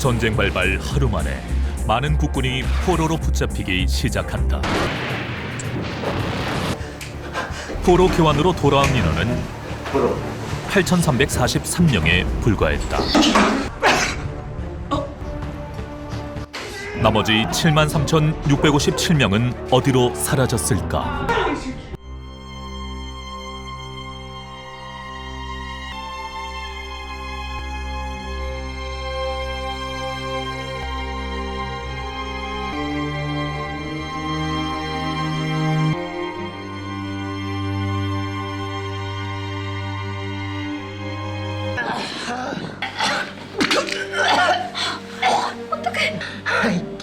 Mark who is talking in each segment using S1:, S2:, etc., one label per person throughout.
S1: 전쟁 발발 하루 만에 많은 국군이 포로로 붙잡히기 시작한다. 포로 교환으로 돌아온 인원은 8,343명에 불과했다. 나머지 73,657명은 어디로 사라졌을까?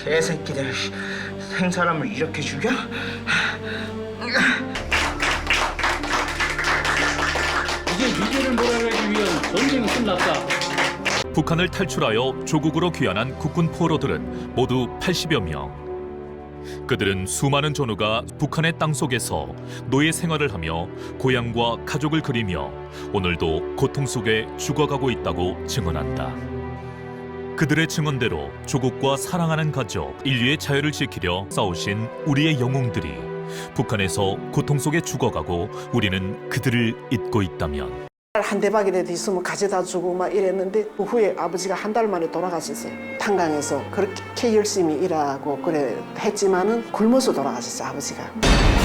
S2: 개새끼들 생사람을 이렇게 죽여?
S3: 이제 위기를 몰아내기 위한 전쟁이 끝났다.
S1: 북한을 탈출하여 조국으로 귀환한 국군 포로들은 모두 80여 명. 그들은 수많은 전우가 북한의 땅 속에서 노예 생활을 하며 고향과 가족을 그리며 오늘도 고통 속에 죽어가고 있다고 증언한다. 그들의 증언대로 조국과 사랑하는 가족, 인류의 자유를 지키려 싸우신 우리의 영웅들이 북한에서 고통 속에 죽어가고 우리는 그들을 잊고 있다면
S4: 한 대박이라도 있으면 가져다 주고 막 이랬는데 그 후에 아버지가 한 달 만에 돌아가셨어요. 탄강에서 그렇게 열심히 일하고 그래 했지만은 굶어서 돌아가셨어요 아버지가.